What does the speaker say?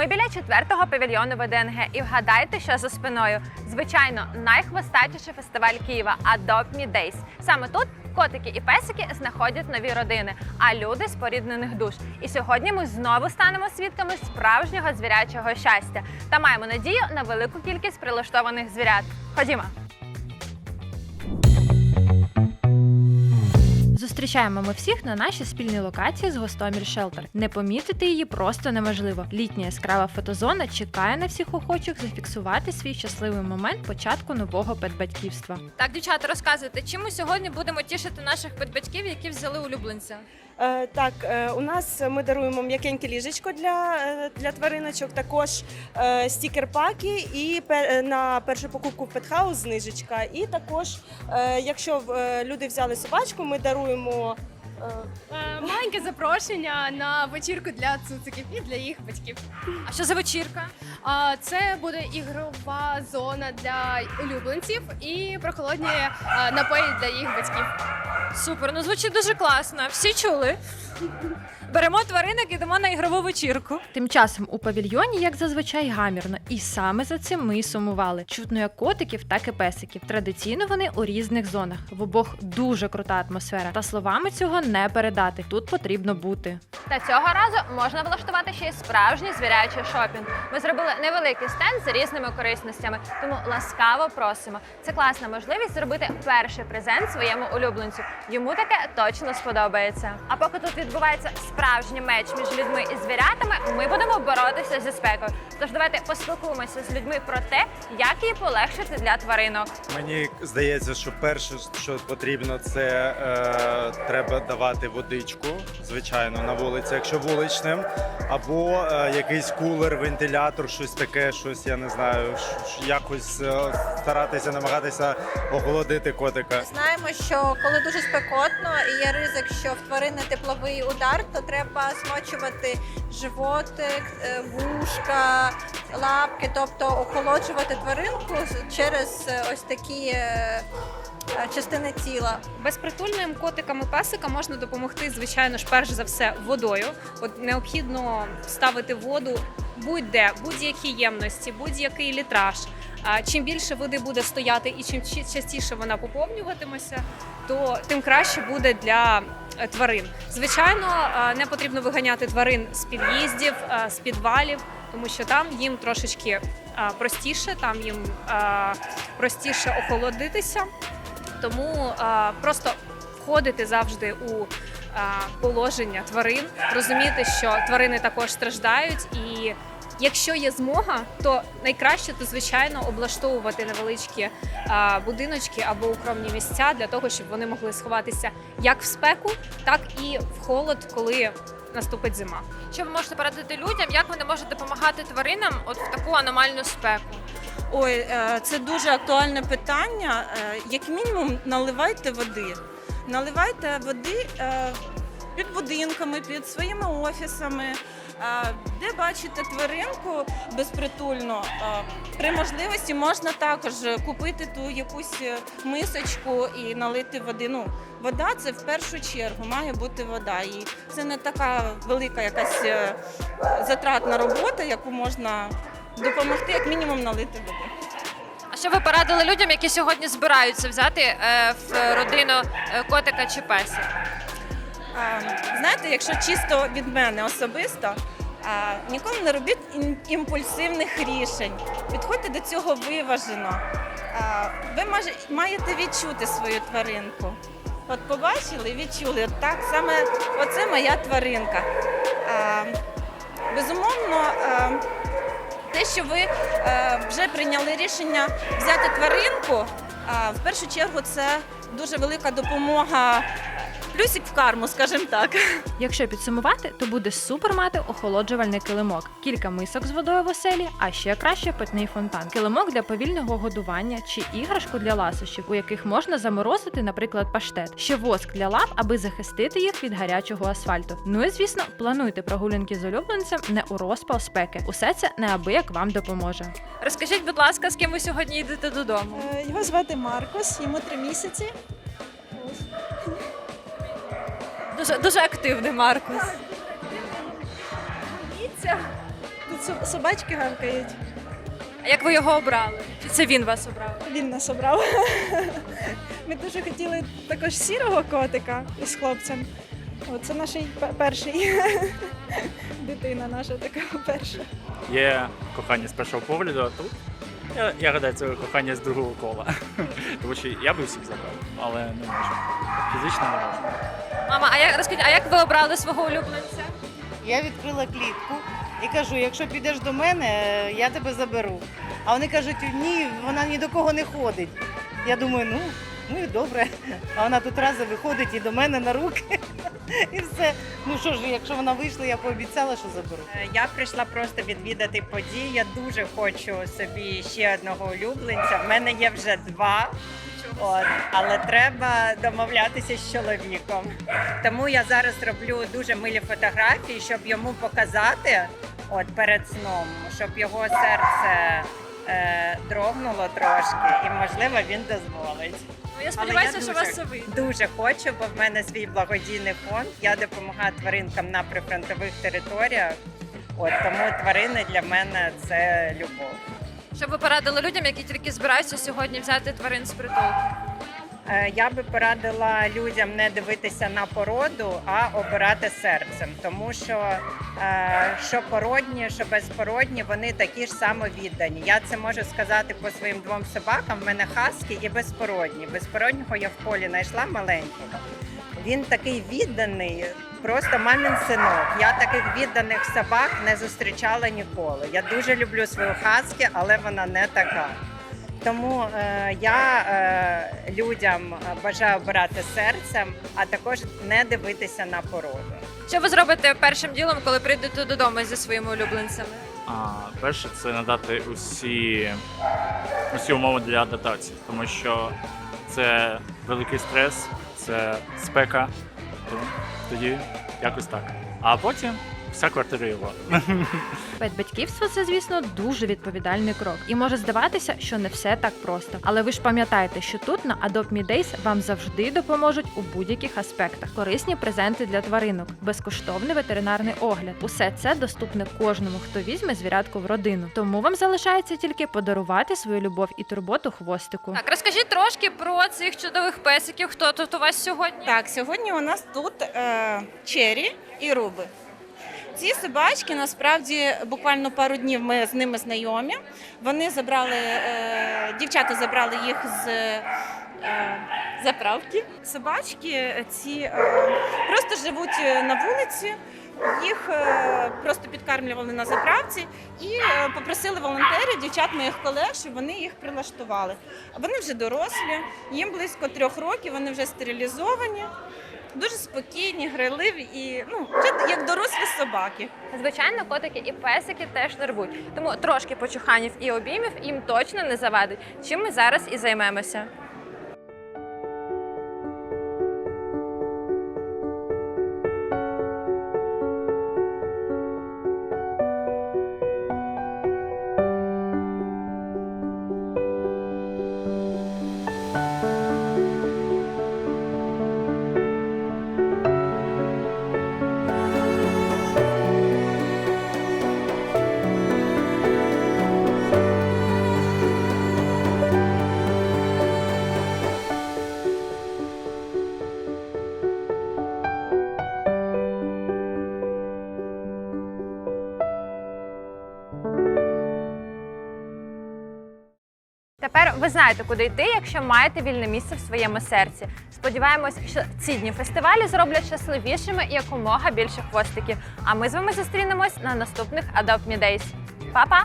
Ми біля четвертого павільйону ВДНГ і вгадайте, що за спиною. Звичайно, найхвостатіший фестиваль Києва Adopt Me Days. Саме тут котики і песики знаходять нові родини, а люди споріднених душ. І сьогодні ми знову станемо свідками справжнього звірячого щастя та маємо надію на велику кількість прилаштованих звірят. Ходімо. Зустрічаємо ми всіх на нашій спільній локації з гостомір Шелтер. Не помітити її просто неможливо. Літня яскрава фотозона чекає на всіх охочих зафіксувати свій щасливий момент початку нового педбатьківства. Так, дівчата, розказуйте, чим ми сьогодні будемо тішити наших педбатьків, які взяли улюбленця? Е, Так, е, у нас ми даруємо м'якеньке ліжечко для, е, для твариночок, також стікер-паки і на першу покупку в Петхаус знижечка. І також, якщо люди взяли собачку, ми даруємо. Е, Маленьке запрошення на вечірку для цуциків і для їх батьків. А що за вечірка? Це буде ігрова зона для улюбленців і прохолодні е, напої для їх батьків. Супер, ну звучить дуже класно. Всі чули. Беремо тваринок і йдемо на ігрову вечірку. Тим часом у павільйоні, як зазвичай, гамірно, і саме за цим ми й сумували. Чутно як котиків, так і песиків. Традиційно вони у різних зонах. В обох дуже крута атмосфера. Та словами цього не передати. Тут потрібно бути. Та цього разу можна влаштувати ще й справжній звірячий шопінг. Ми зробили невеликий стенд з різними корисностями, тому ласкаво просимо. Це класна можливість зробити перший презент своєму улюбленцю. Йому таке точно сподобається. А поки тут відбувається справжній меч між людьми і звірятами, ми будемо боротися зі спекою. Тож давайте поспілкуємося з людьми про те, як її полегшити для тваринок. Мені здається, що перше, що потрібно, це е, треба давати водичку, звичайно, на вулиці, якщо вуличним, або е, якийсь кулер, вентилятор, щось таке, щось я не знаю, ш- якось е, старатися, намагатися охолодити котика. Знаємо, що коли дуже спекотно і є ризик, що в тварини тепловий удар, то треба смочувати животик, е, вушка, лапки, тобто охолоджувати тваринку через е, ось такі е, частини тіла. Безпритульним котикам і песикам можна допомогти, звичайно ж, перш за все, водою. От необхідно ставити воду будь-де, будь-які ємності, будь-який літраж. Чим більше води буде стояти і чим частіше вона поповнюватиметься, то тим краще буде для тварин. Звичайно, е, не потрібно виганяти тварин з під'їздів, е, з підвалів, тому що там їм трошечки е, простіше, там їм е, простіше охолодитися. Тому просто входити завжди у положення тварин, розуміти, що тварини також страждають, і якщо є змога, то найкраще то звичайно облаштовувати невеличкі а, будиночки або укромні місця для того, щоб вони могли сховатися як в спеку, так і в холод, коли наступить зима. Що ви можете порадити людям, як вони можуть допомагати тваринам от в таку аномальну спеку? Ой, е, це дуже актуальне питання. Е, Як мінімум, наливайте води. Наливайте води е, під будинками, під своїми офісами. Е, Де бачите тваринку безпритульну, е, при можливості можна також купити ту якусь е, мисочку і налити води. Ну, вода це в першу чергу має бути вода. І це не така велика якась затратна робота, яку можна допомогти, як мінімум, налити води. А що ви порадили людям, які сьогодні збираються взяти в родину котика чи песика? Знаєте, якщо чисто від мене особисто, а, ніколи не робіть імпульсивних рішень. Підходьте до цього виважено. Ви маєте відчути свою тваринку. От побачили, відчули, от так саме оце моя тваринка. Безумовно, те, що ви вже прийняли рішення взяти тваринку, в першу чергу це дуже велика допомога. Плюсик в карму, скажімо так. Якщо підсумувати, то буде супер мати охолоджувальний килимок, кілька мисок з водою в оселі, а ще краще питний фонтан, килимок для повільного годування чи іграшку для ласощів, у яких можна заморозити, наприклад, паштет, ще воск для лап, аби захистити їх від гарячого асфальту. Ну і звісно, плануйте прогулянки з улюбленцем не у розпал спеки. Усе це неабияк вам допоможе. Розкажіть, будь ласка, з ким ви сьогодні йдете додому? Е, Його звати Маркос, йому три місяці. Дуже дуже активний Маркус. Боїться. Тут собачки гавкають. А як ви його обрали? Чи це він вас обрав? Він нас обрав. Ми дуже хотіли також сірого котика із хлопцем. От це наш перший дитина наша така перша. Є кохання з першого погляду, а тут я, я гадаю, це кохання з другого кола. Тому що я би всіх забрав, але не можу. Фізично не можу. Мама, а як розкажіть, а як ви обрали свого улюбленця? Я відкрила клітку і кажу: якщо підеш до мене, я тебе заберу. А вони кажуть, ні, вона ні до кого не ходить. Я думаю, ну, ну і добре. А вона тут разом виходить і до мене на руки. І все. Ну що ж, якщо вона вийшла, я пообіцяла, що заберу. Е, Я прийшла просто відвідати події. Я дуже хочу собі ще одного улюбленця. В мене є вже два. От, але треба домовлятися з чоловіком. Тому я зараз роблю дуже милі фотографії, щоб йому показати от перед сном, щоб його серце е, дрогнуло трошки, і можливо він дозволить. Ну, я сподіваюся, я що у вас це вийде. Дуже хочу, бо в мене свій благодійний фонд. Я допомагаю тваринкам на прифронтових територіях. От тому тварини для мене це любов. Що ви порадили людям, які тільки збираються сьогодні взяти тварин з притулку? Е, Я би порадила людям не дивитися на породу, а обирати серцем, тому що е, що породні, що безпородні, вони такі ж само віддані. Я це можу сказати по своїм двом собакам. В мене хаски і безпородні. Безпороднього я в полі знайшла маленького. Він такий відданий, просто мамін синок. Я таких відданих собак не зустрічала ніколи. Я дуже люблю свою хаскі, але вона не така. Тому е, я е, людям бажаю обирати серцем, а також не дивитися на породу. Що ви зробите першим ділом, коли прийдете додому зі своїми улюбленцями? А, перше це надати усі, усі умови для адаптації, тому що це великий стрес, це спека. Тоді якось так. А потім вся квартира його. Педбатьківство це, звісно, дуже відповідальний крок, і може здаватися, що не все так просто. Але ви ж пам'ятаєте, що тут на Adopt Me Days вам завжди допоможуть у будь-яких аспектах. Корисні презенти для тваринок, безкоштовний ветеринарний огляд. Усе це доступне кожному, хто візьме звірятку в родину. Тому вам залишається тільки подарувати свою любов і турботу хвостику. Так, розкажіть трошки про цих чудових песиків. Хто тут у вас сьогодні? Так, сьогодні у нас тут е, Чері і Руби. Ці собачки насправді буквально пару днів ми з ними знайомі. Вони забрали, е, дівчата забрали їх з е, заправки. Собачки ці е, просто живуть на вулиці. Їх просто підкармлювали на заправці і попросили волонтерів, дівчат моїх колег, щоб вони їх прилаштували. Вони вже дорослі, їм близько трьох років, вони вже стерилізовані, дуже спокійні, грайливі і ну, як дорослі собаки. Звичайно, котики і песики теж нервують. Тому трошки почуханів і обіймів їм точно не завадить. Чим ми зараз і займемося. Ви знаєте, куди йти, якщо маєте вільне місце в своєму серці. Сподіваємось, що ці дні фестивалі зроблять щасливішими якомога більше хвостиків. А ми з вами зустрінемось на наступних Adopt Me Days. Па-па!